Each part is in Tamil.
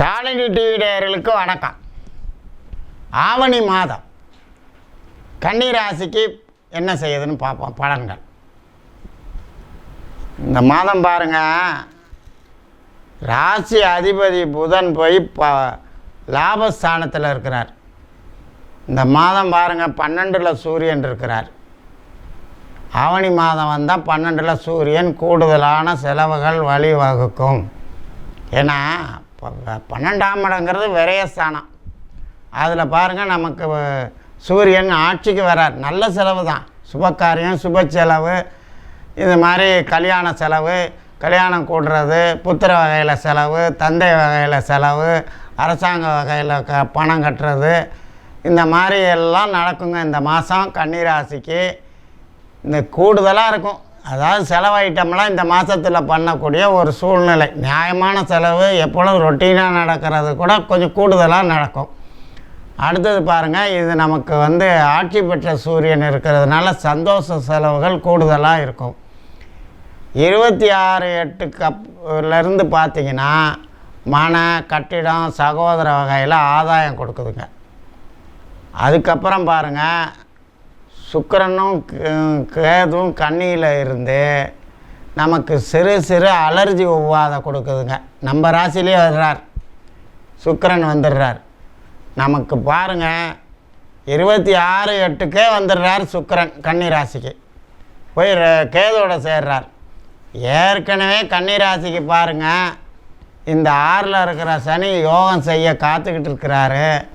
சாலினி டிவி நேயர்களுக்கு வணக்கம். ஆவணி மாதம் கன்னிராசிக்கு என்ன செய்யுதுன்னு பார்ப்போம் பலன்கள். இந்த மாதம் பாருங்க ராசி அதிபதி புதன் போய் ப லாபஸ்தானத்தில் இருக்கிறார். இந்த மாதம் பாருங்க பன்னெண்டில் சூரியன் இருக்கிறார். ஆவணி மாதம் வந்தால் பன்னெண்டில் சூரியன் கூடுதலான செலவுகள் வழிவகுக்கும். ஏன்னா பன்னெண்டாம் இடங்கிறது விரயஸ்தானம் அதில் பாருங்கள் நமக்கு சூரியன் ஆட்சிக்கு வரார். நல்ல செலவு தான். சுபக்காரியம் சுப செலவு இது மாதிரி கல்யாண செலவு கல்யாணம் கூடுறது புத்திர வகையில் செலவு தந்தை வகையில் செலவு அரசாங்க வகையில் க பணம் கட்டுறது இந்த மாதிரி எல்லாம் நடக்குங்க. இந்த மாதம் கன்னிராசிக்கு இந்த கூடுதலாக இருக்கும். அதாவது செலவு ஐட்டம்லாம் இந்த மாதத்தில் பண்ணக்கூடிய ஒரு சூழ்நிலை. நியாயமான செலவு எப்பொழுதும் ரொட்டீனாக நடக்கிறது கூட கொஞ்சம் கூடுதலாக நடக்கும். அடுத்தது பாருங்கள் இது நமக்கு வந்து ஆட்சி பெற்ற சூரியன் இருக்கிறதுனால சந்தோஷ செலவுகள் கூடுதலாக இருக்கும். இருபத்தி ஆறு எட்டு கப்லேருந்து பார்த்தீங்கன்னா மன கட்டிடம் சகோதர வகையில் ஆதாயம் கொடுக்குதுங்க. அதுக்கப்புறம் பாருங்கள் சுக்கரனும் கே- கேதுவும் கண்ணியில் இருந்து நமக்கு சிறு சிறு அலர்ஜி ஒவ்வாத கொடுக்குதுங்க. நம்ம ராசிலே வர்றார். சுக்கரன் வந்துடுறார் நமக்கு பாருங்க இருபத்தி ஆறு எட்டுக்கே வந்துடுறார் சுக்கரன் கன்னி ராசிக்கு. போய் கேதோட சேர்றார். ஏற்கனவே கன்னி ராசிக்கு பாருங்கள் இந்த ஆறில் இருக்கிற சனி யோகம் செய்ய காத்துக்கிட்டு இருக்கிறாரு.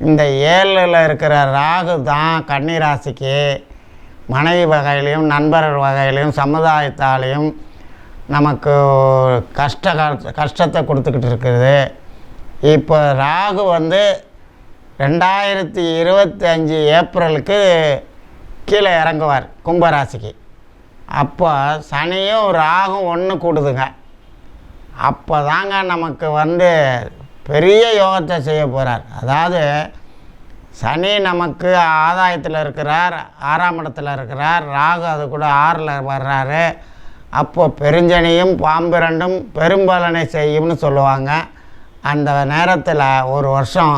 இந்த ஏழில் இருக்கிற ராகு தான் கன்னிராசிக்கு மனைவி வகையிலையும் நண்பர்கள் வகையிலையும் சமுதாயத்தாலையும் நமக்கு கஷ்ட கால- கஷ்டத்தை கொடுத்துக்கிட்டு இருக்குது. இப்போ ராகு வந்து ரெண்டாயிரத்தி இருபத்தி அஞ்சு ஏப்ரலுக்கு கீழே இறங்குவார் கும்பராசிக்கு. அப்போ சனியும் ராகும் ஒன்று கூடுதுங்க. அப்போ தாங்க நமக்கு வந்து பெரிய யோகத்தை செய்ய போகிறார் அதாவது சனி நமக்கு ஆதாயத்தில் இருக்கிறார் ஆறாம் இடத்துல இருக்கிறார் ராகு அது கூட ஆறில் வர்றாரு. அப்போ பெருஞ்சனியும் பாம்பிரண்டும் பெரும்பலனை செய்யும்னு சொல்லுவாங்க. அந்த நேரத்தில் ஒரு வருஷம்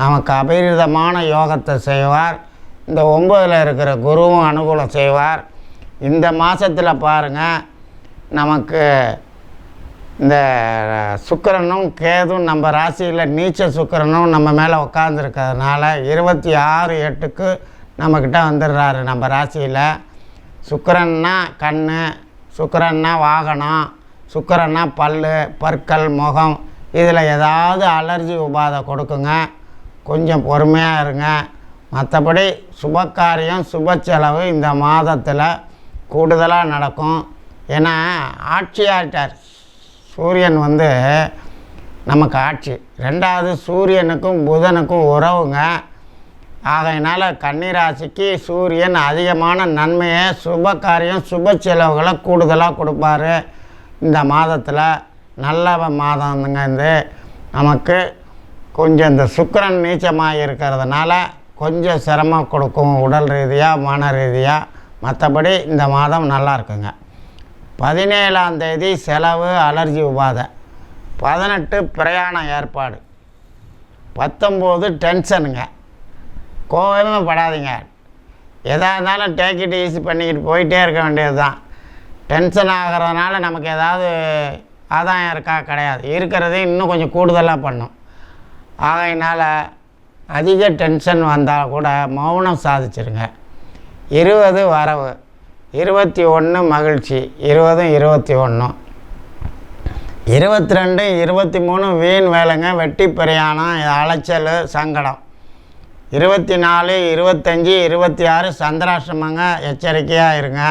நமக்கு அபரிதமான யோகத்தை செய்வார். இந்த ஒம்பதில் இருக்கிற குருவும் அனுகூலம் செய்வார். இந்த மாதத்தில் பாருங்கள் நமக்கு இந்த சுக்கிரனும் கேதும் நம்ம ராசியில் நீச்ச சுக்கரனும் நம்ம மேலே உட்காந்துருக்கிறதுனால இருபத்தி ஆறு எட்டுக்கு நம்மக்கிட்ட வந்துடுறாரு நம்ம ராசியில். சுக்கரன்னா கண் சுக்கரன்னா வாகனம் சுக்கரன்னா பல் பற்கள் முகம். இதில் ஏதாவது அலர்ஜி உபாதை கொடுக்குங்க. கொஞ்சம் பொறுமையாக இருங்க. மற்றபடி சுபக்காரியம் சுப செலவு இந்த மாதத்தில் கூடுதலாக நடக்கும். ஏன்னா ஆட்சியாட்டார் சூரியன் வந்து நமக்கு ஆட்சி. ரெண்டாவது சூரியனுக்கும் புதனுக்கும் உறவுங்க. ஆகையினால் கன்னிராசிக்கு சூரியன் அதிகமான நன்மையை சுப காரியம் சுப செலவுகளை கூடுதலாக கொடுப்பாரு. இந்த மாதத்தில் நல்ல மாதம்ங்க இது. நமக்கு கொஞ்சம் இந்த சுக்கரன் நீச்சமாக இருக்கிறதுனால கொஞ்சம் சிரமம் கொடுக்கும் உடல் ரீதியாக மன ரீதியாக மற்றபடி இந்த மாதம் நல்லா இருக்குங்க. பதினேழாம் தேதி செலவு அலர்ஜி உபாதை. பதினெட்டு பிரயாணம் ஏற்பாடு. பத்தொம்போது டென்ஷனுங்க. கோவமே படாதீங்க. எதாக இருந்தாலும் டேக் இட் ஈஸி பண்ணிக்கிட்டு போயிட்டே இருக்க வேண்டியது தான் டென்ஷன் ஆகிறதுனால நமக்கு ஏதாவது ஆதாயம் இருக்கா? கிடையாது. இருக்கிறதே இன்னும் கொஞ்சம் கூடுதலாக பண்ணும். ஆகையினால் அதிக டென்ஷன் வந்தால் கூட மௌனம் சாதிச்சிருங்க. இருபது வரவு. இருபத்தி ஒன்று மகிழ்ச்சி இருபதும் இருபத்தி ஒன்றும் இருபத்தி ரெண்டு இருபத்தி மூணு வீண் வேலைங்க வெட்டி பிரயாணம் அலைச்சல் சங்கடம். இருபத்தி நாலு இருபத்தஞ்சி இருபத்தி ஆறு சந்திராசிரமங்க எச்சரிக்கையாக இருங்க.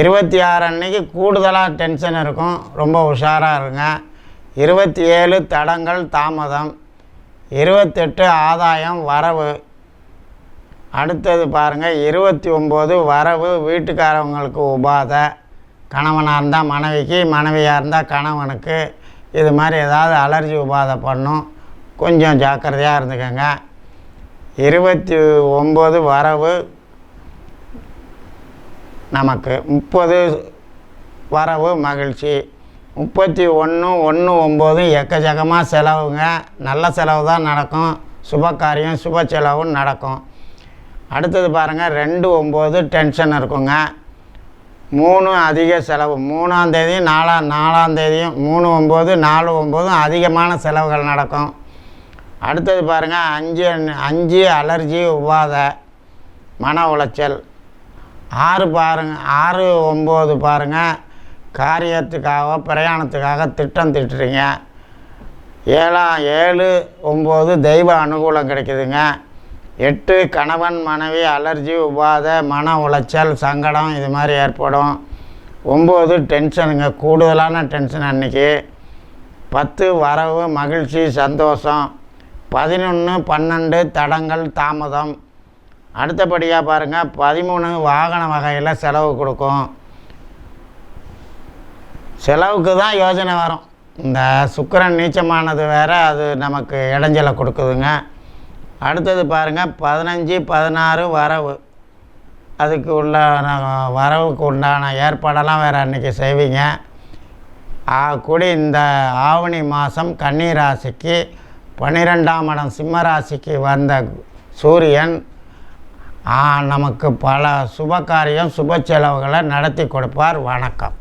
இருபத்தி ஆறு அன்னைக்கு கூடுதலாக டென்ஷன் இருக்கும் ரொம்ப உஷாராக இருங்க. இருபத்தி ஏழு தடங்கள் தாமதம். இருபத்தெட்டு ஆதாயம் வரவு. அடுத்தது பாருங்கள் இருபத்தி ஒம்பது வரவு வீட்டுக்காரவங்களுக்கு உபாதை. கணவனாக இருந்தால் மனைவிக்கு மனைவியாக இருந்தால் கணவனுக்கு. இது மாதிரி ஏதாவது அலர்ஜி உபாதை பண்ணும். கொஞ்சம் ஜாக்கிரதையாக இருந்துக்கோங்க. இருபத்தி ஒம்பது வரவு நமக்கு. முப்பது வரவு மகிழ்ச்சி. முப்பத்தி ஒன்று ஒன்று ஒம்பது எக்கச்சக்கமாக செலவுங்க. நல்ல செலவு தான் நடக்கும். சுப காரியம் சுப செலவும் நடக்கும். அடுத்தது பாருங்கள் ரெண்டு ஒம்பது டென்ஷன் இருக்குங்க. மூணு அதிக செலவு. மூணாம் தேதியும் நாலாம் நாலாம் தேதியும் மூணு ஒம்பது நாலு ஒம்பதும் அதிகமான செலவுகள் நடக்கும். அடுத்தது பாருங்கள் அஞ்சு அஞ்சு அலர்ஜி உபாத மன உளைச்சல். ஆறு பாருங்க ஆறு ஒம்பது பாருங்கள் காரியத்துக்காக பிரயாணத்துக்காக திட்டம் திட்டுறீங்க. ஏழாம் ஏழு ஒம்பது தெய்வ அனுகூலம் கிடைக்குதுங்க. எட்டு கணவன் மனைவி அலர்ஜி உபாத மன உளைச்சல் சங்கடம் இது மாதிரி ஏற்படும். ஒம்பது டென்ஷனுங்க. கூடுதலான டென்ஷன் அன்னைக்கு. பத்து வரவு மகிழ்ச்சி சந்தோஷம். பதினொன்று பன்னெண்டு தடங்கள் தாமதம். அடுத்தபடியாக பாருங்கள் பதிமூணு வாகன வகையில் செலவு கொடுக்கும். செலவுக்கு தான் யோஜனை வரும். இந்த சுக்கிரன் நீச்சமானது வேறு அது நமக்கு இடைஞ்சலை கொடுக்குதுங்க. அடுத்தது பாருங்கள் பதினஞ்சு பதினாறு வரவு. அதுக்கு உண்டான வரவுக்கு உண்டான ஏற்பாடெல்லாம் வேறு அன்றைக்கி செய்வீங்க. ஆ, கூடி இந்த ஆவணி மாதம் கன்னி ராசிக்கு பன்னிரெண்டாம் இடம் சிம்ம ராசிக்கு வந்த சூரியன் நமக்கு பல சுப காரியம் சுப செலவுகளை நடத்தி கொடுப்பார். வணக்கம்.